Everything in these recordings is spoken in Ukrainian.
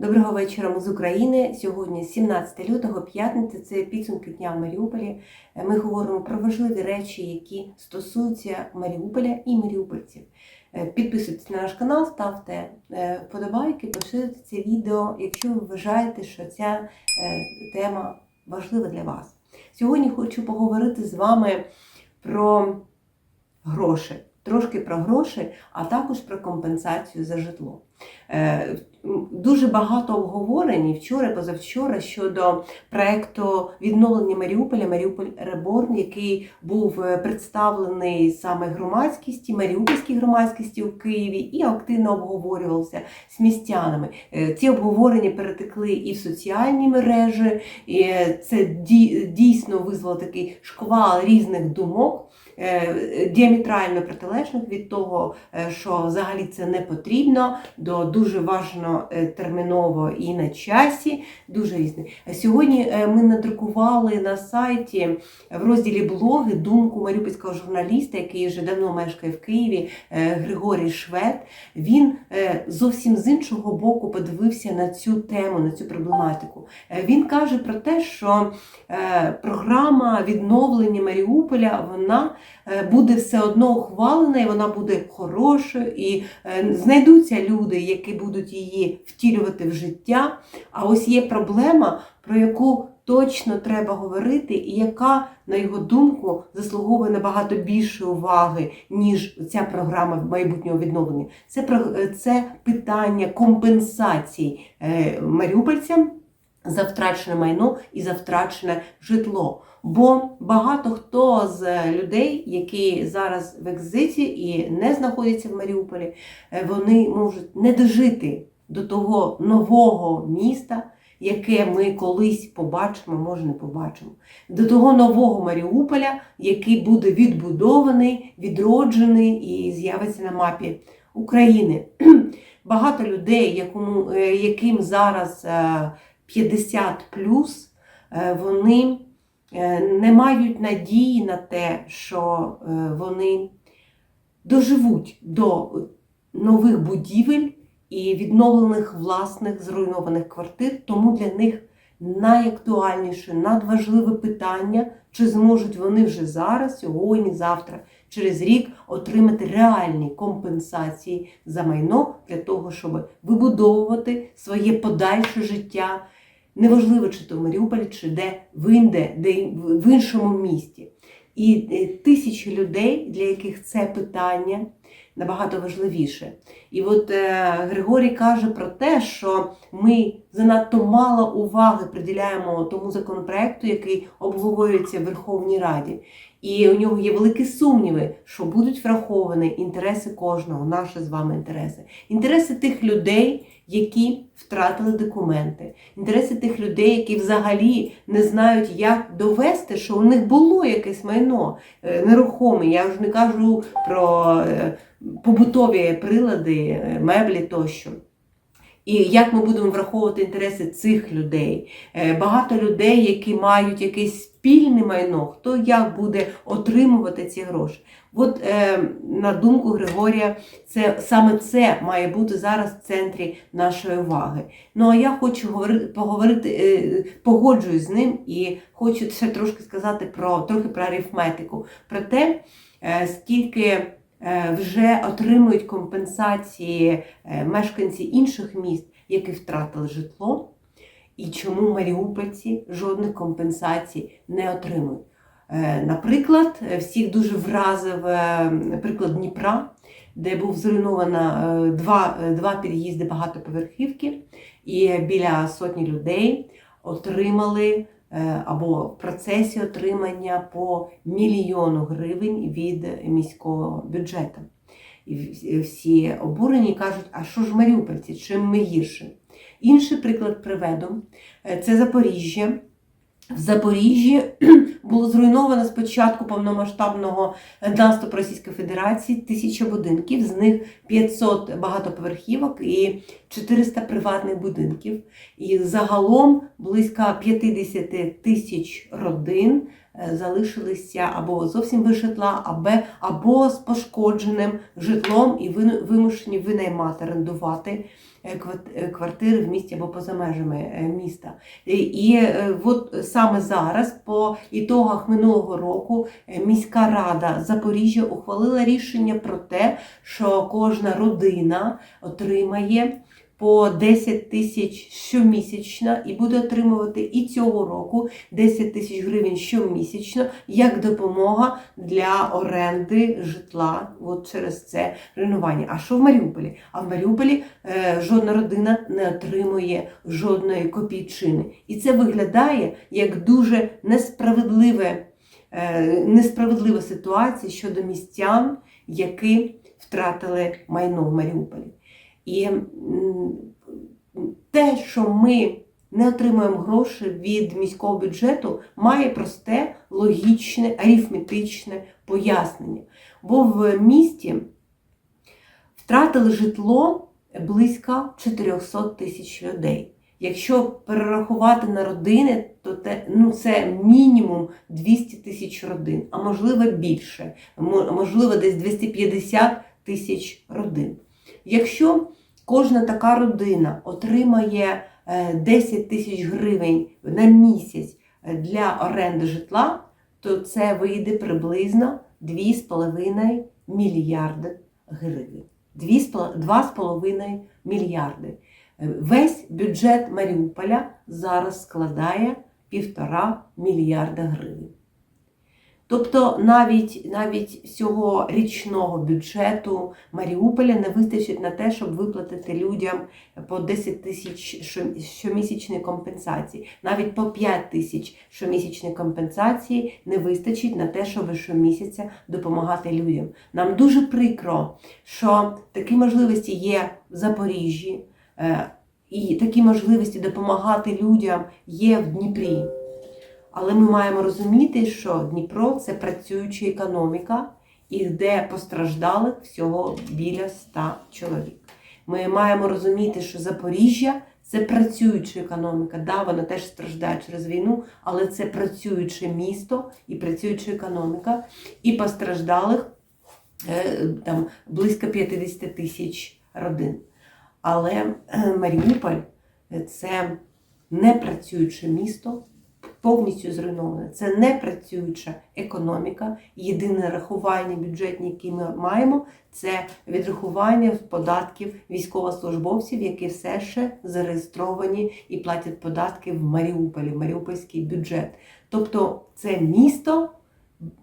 Доброго вечора з України. Сьогодні 17 лютого, п'ятниця, це підсумки дня в Маріуполі. Е, Ми говоримо про важливі речі, які стосуються Маріуполя і маріупольців. Е, Підписуйтесь на наш канал, ставте е, вподобайки, поширюйте це відео, якщо ви вважаєте, що ця тема важлива для вас. Сьогодні хочу поговорити з вами про гроші. Трошки про гроші, а також про компенсацію за житло. Е, Дуже багато обговорень і вчора, позавчора щодо проекту відновлення Маріуполя Маріуполь Реборн, який був е, представлений саме громадськісті, маріупольській громадськості у Києві, і активно обговорювався з містянами. Е, Ці обговорення перетекли і в соціальні мережі, і це дійсно визвало такий шквал різних думок. Е, Діаметрально протилежних від того, е, що взагалі це не потрібно, до дуже важно е, терміново і на часі. Дуже різне. Сьогодні ми надрукували на сайті в розділі блоги думку маріупольського журналіста, який вже давно мешкає в Києві, Григорій Швед. Він зовсім з іншого боку подивився на цю тему, на цю проблематику. Він каже про те, що програма відновлення Маріуполя вона буде все одно ухвалена, і вона буде хорошою, і е, знайдуться люди, які будуть її втілювати в життя. А ось є проблема, про яку точно треба говорити, і яка, на його думку, заслуговує набагато більше уваги, ніж ця програма майбутнього відновлення. Це, е, це питання компенсацій е, маріупольцям за втрачене майно і за втрачене житло. Бо багато хто з людей, які зараз в екзиті і не знаходяться в Маріуполі, е, вони можуть не дожити до того нового міста, яке ми колись побачимо, може не побачимо, до того нового Маріуполя, який буде відбудований, відроджений і з'явиться на мапі України. Багато людей, якому, е, яким зараз е, 50 плюс, е, вони е, не мають надії на те, що е, вони доживуть до нових будівель і відновлених власних зруйнованих квартир. Тому для них найактуальніше, надважливе питання, чи зможуть вони вже зараз, сьогодні, завтра, через рік отримати реальні компенсації за майно для того, щоб вибудовувати своє подальше життя. Неважливо, чи то в Маріуполі, чи де в інде, де в іншому місті. І е, тисячі людей, для яких це питання набагато важливіше. І от е, Григорій каже про те, що ми занадто мало уваги приділяємо тому законопроекту, який обговорюється в Верховній Раді. І у нього є великі сумніви, що будуть враховані інтереси кожного, наші з вами інтереси, інтереси тих людей, які втратили документи, інтереси тих людей, які взагалі не знають, як довести, що у них було якесь майно е, нерухоме. Я вже не кажу про е, побутові прилади, е, меблі тощо. І як ми будемо враховувати інтереси цих людей? Е, Багато людей, які мають якесь спільне майно, хто як буде отримувати ці гроші. От е, на думку Григорія, це саме це має бути зараз в центрі нашої уваги. Ну а я хочу поговорити, погоджуюсь з ним і хочу ще трошки сказати про трохи про арифметику, про те, скільки вже отримують компенсації е, мешканці інших міст, які втратили житло, і чому маріупольці жодних компенсацій не отримують. Е, Наприклад, е, всіх дуже вразив е, приклад Дніпра, де був зруйновано е, два, е, два під'їзди багатоповерхівки, і біля сотні людей отримали е, або в процесі отримання по мільйону гривень від міського бюджету. І всі- всі обурені кажуть, а що ж маріупольці, чим ми гірше? Інший приклад приведу Е, це Запоріжжя. В Запоріжжі. Було зруйновано спочатку повномасштабного наступу Російської Федерації. Тисяча будинків, з них 500 багатоповерхівок і 400 приватних будинків. І загалом близько 50 тисяч родин залишилися або зовсім без житла, або, або з пошкодженим житлом і вимушені винаймати, орендувати е, е, квартири в місті або поза межами е, міста. І, і е, от саме зараз, по ітогах минулого року, е, міська рада Запоріжжя ухвалила рішення про те, що кожна родина отримає по 10 тисяч щомісячно і буде отримувати і цього року 10 тисяч гривень щомісячно як допомога для оренди житла от через це реновування. А що в Маріуполі? А в Маріуполі е, жодна родина не отримує жодної копійчини. І це виглядає як дуже несправедливе, е, несправедлива ситуація щодо містян, які втратили майно в Маріуполі. І те, що ми не отримуємо гроші від міського бюджету, має просте, логічне, арифметичне пояснення. Бо в місті втратили житло близько 400 тисяч людей. Якщо перерахувати на родини, то те, ну, це мінімум 200 тисяч родин, а можливо більше, можливо, десь 250 тисяч родин. Якщо кожна така родина отримає е, 10 тисяч гривень на місяць е, для оренди житла, то це вийде приблизно 2,5 мільярди гривень. 2,5 мільярди. Е, Весь бюджет Маріуполя зараз складає 1,5 мільярда гривень. Тобто навіть, навіть всього річного бюджету Маріуполя не вистачить на те, щоб виплатити людям по 10 тисяч що- щомісячної компенсації. Навіть по 5 тисяч щомісячної компенсації не вистачить на те, щоб щомісяця допомагати людям. Нам дуже прикро, що такі можливості є в Запоріжжі, е, і такі можливості допомагати людям є в Дніпрі. Але ми маємо розуміти, що Дніпро це працююча економіка, і де постраждалих всього біля 100 чоловік. Ми маємо розуміти, що Запоріжжя це працююча економіка. Да, вона теж страждає через війну, але це працююче місто і працююча економіка. І постраждалих е, там близько 50 тисяч родин. Але е, Маріуполь це не працююче місто, повністю зруйноване. Це не працююча економіка. Єдине рахування бюджетні, які ми маємо, це відрахування податків військовослужбовців, які все ще зареєстровані і платять податки в Маріуполі, Маріупольський бюджет. Тобто це місто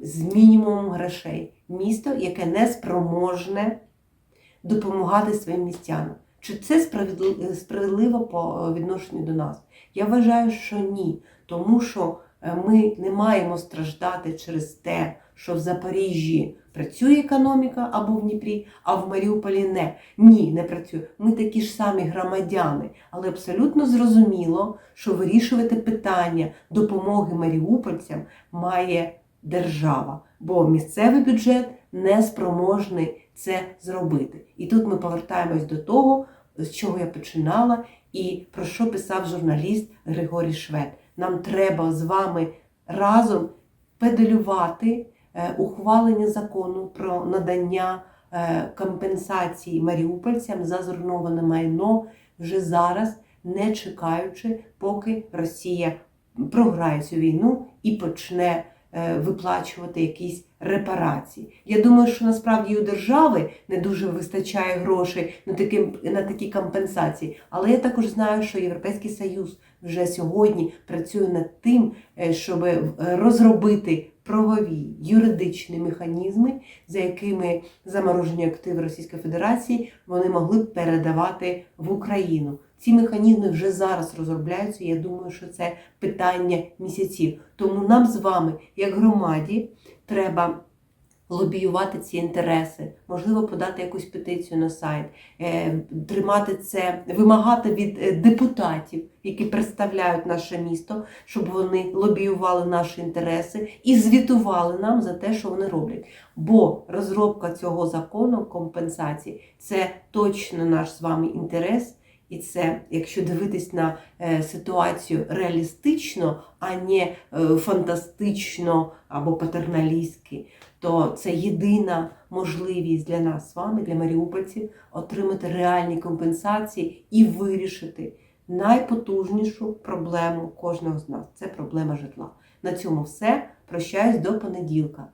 з мінімумом грошей, місто, яке не спроможне допомагати своїм містянам. Чи це справедли- справедливо по відношенню до нас? Я вважаю, що ні, тому що е, ми не маємо страждати через те, що в Запоріжжі працює економіка або в Дніпрі, а в Маріуполі не. Ні, не працює. Ми такі ж самі громадяни, але абсолютно зрозуміло, що вирішувати питання допомоги маріупольцям має держава, бо місцевий бюджет не спроможний це зробити. І тут ми повертаємось до того, з чого я починала, і про що писав журналіст Григорій Швед. Нам треба з вами разом педалювати е, ухвалення закону про надання е, компенсації маріупольцям за зруйноване майно вже зараз, не чекаючи, поки Росія програє цю війну і почне виплачувати якісь репарації. Я думаю, що насправді у держави не дуже вистачає грошей на такі, на такі компенсації. Але я також знаю, що Європейський Союз вже сьогодні працює над тим, е, щоб е, розробити правові юридичні механізми, за якими заморожені активи Російської Федерації вони могли б передавати в Україну. Ці механізми вже зараз розробляються. Я думаю, що це питання місяців. Тому нам з вами, як громаді, треба лобіювати ці інтереси, можливо, подати якусь петицію на сайт, е, тримати це, вимагати від е, депутатів, які представляють наше місто, щоб вони лобіювали наші інтереси і звітували нам за те, що вони роблять. Бо розробка цього закону компенсації це точно наш з вами інтерес. І це, якщо дивитись на е, ситуацію реалістично, а не е, фантастично або патерналістськи, то це єдина можливість для нас з вами, для маріупольців, отримати реальні компенсації і вирішити найпотужнішу проблему кожного з нас це проблема житла. На цьому все. Прощаюсь до понеділка.